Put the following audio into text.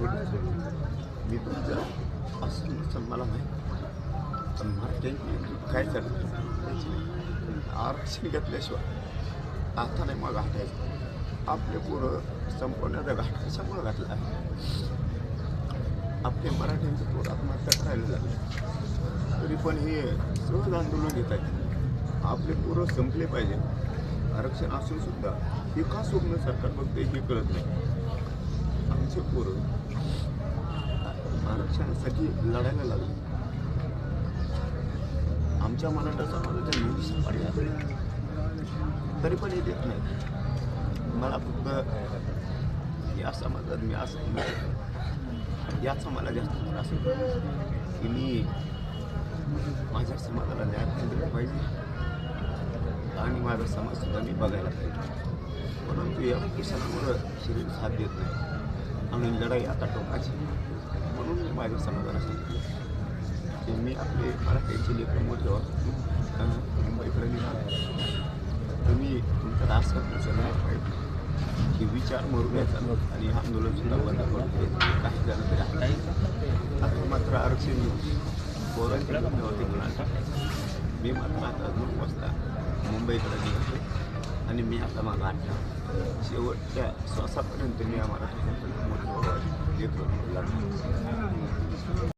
मी तुमचं असं मला माहीत पण काय चालतं त्याची आरक्षण घेतल्याशिवाय आता नाही मग घाटायचं आपले पोरं संपवण्याचा घाट कशामुळे घातला आहे आपले मराठ्यांचं पोर आत्महत्या करायला लागले तरी पण हे सहज आंदोलन घेत आहेत आपले पोरं संपले पाहिजे आरक्षण असून सुद्धा हे का स्वप्न सरकार बघते हे कळत नाही आमचे पोरं आरक्षणासाठी लढायला लागले. आमच्या मराठा समाजाच्या निधी पडल्या तरी पण हे देत नाही. मला फक्त या समाजात मी असं याच याचा मला जास्त त्रास होतो की मी माझ्या समाजाला न्याय दिला पाहिजे आणि माझा समाजसुद्धा मी बघायला पाहिजे. परंतु या किसानामुळं शरीर साथ देत नाही. आणि लढाई आता टोकाची. म्हणून मी माझ्या समाजाला सांगितलं की मी आपले मराठ्यांचे लेखन मोठे मुंबईकडे निघालो तुम्ही तुमचा रास उचलणार पाहिजे. की विचार मरू द्यायचा आणि हा आंदोलन सुद्धा बंद करतो काही झालं तरी आता आता मात्र आरक्षण घेऊन होते म्हणाल मी मात्र आता दोन वाजता मुंबईकडे निघतो आणि मी आता माझा आठ शेवटच्या श्वासापर्यंत मी आम्हाला compartir la